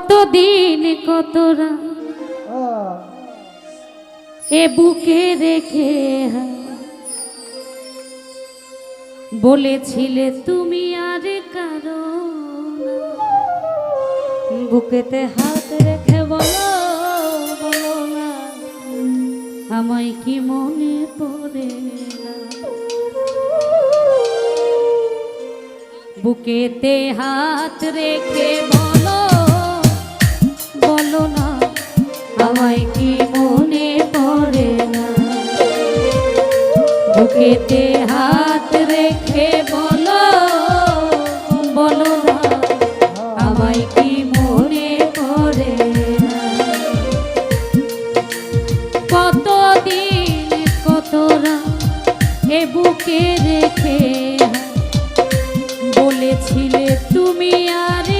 কতদিন কতরা এ বুকে রেখে বলেছিলে তুমি আর কারও বুকেতে হাত রেখে বলো বলো না। আমায় কি মনে পড়ে বুকেতে হাত রেখে বলো। আমায় কি মনে পড়ে না? বুকেতে হাত রেখে বলো বলো না কি মনে পড়ে না? কতদিন কতরা এ বুকে রেখে বলেছিলে তুমি আর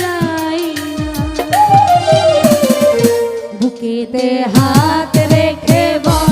চাই না। বুকেতে হাত রেখে বলো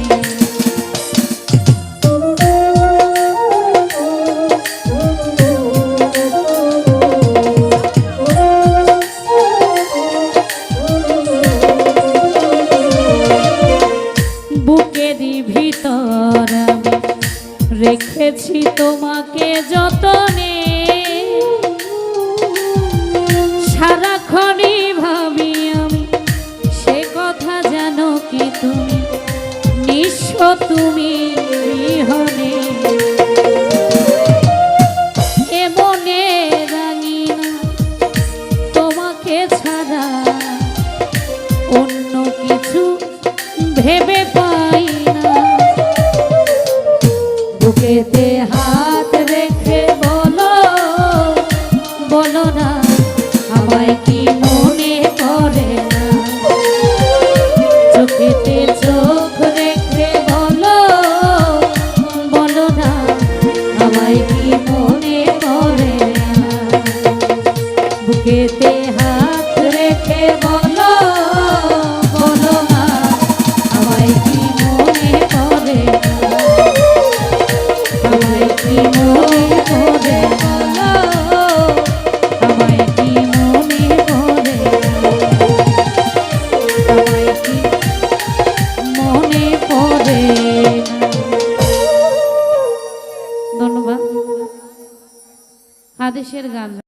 রেখেছি তোমাকে যতনে। সারাক্ষণই ভাবি আমি সে কথা জানো কি তুমি নিঃস্ব তুমি হনে তোমাকে ছাড়া অন্য কিছু ভেবে మనుషులు కాదు.